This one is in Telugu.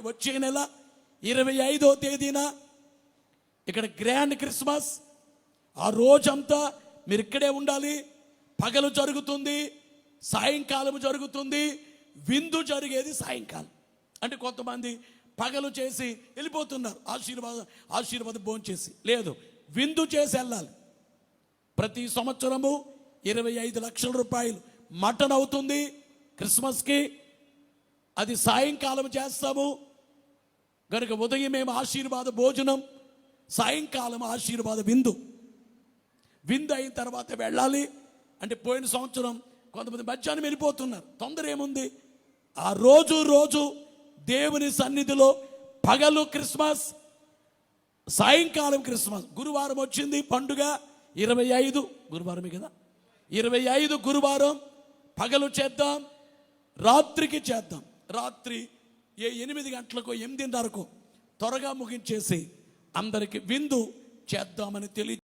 అంటే వచ్చే నెల ఇరవై ఐదో తేదీన ఇక్కడ గ్రాండ్ క్రిస్మస్. ఆ రోజంతా మీరు ఇక్కడే ఉండాలి. పగలు జరుగుతుంది సాయంకాలం జరుగుతుంది విందు జరిగేది సాయంకాలం. అంటే కొంతమంది పగలు చేసి వెళ్ళిపోతున్నారు ఆశీర్వాదం ఆశీర్వాదం భోంచేసి చేసి. లేదు విందు చేసి వెళ్ళాలి. ప్రతి సంవత్సరము ఇరవై ఐదు లక్షల రూపాయలు మటన్ అవుతుంది క్రిస్మస్కి. అది సాయంకాలం చేస్తాము. గనుక ఉదయం మేము ఆశీర్వాద భోజనం సాయంకాలం ఆశీర్వాద విందు. విందు అయిన తర్వాత వెళ్ళాలి. అంటే పోయిన సంవత్సరం కొంతమంది మధ్యాహ్నం వెళ్ళిపోతున్నారు. తొందర ఏముంది? ఆ రోజు రోజు దేవుని సన్నిధిలో పగలు క్రిస్మస్ సాయంకాలం క్రిస్మస్. గురువారం వచ్చింది పండుగ ఇరవై ఐదు. గురువారమే కదా? ఇరవై ఐదు గురువారం పగలు చేద్దాం రాత్రికి చేద్దాం. రాత్రి ఏ ఎనిమిది గంటలకు ఎనిమిదిన్నరకు త్వరగా ముగించేసి అందరికి విందు చేద్దామని తెలియ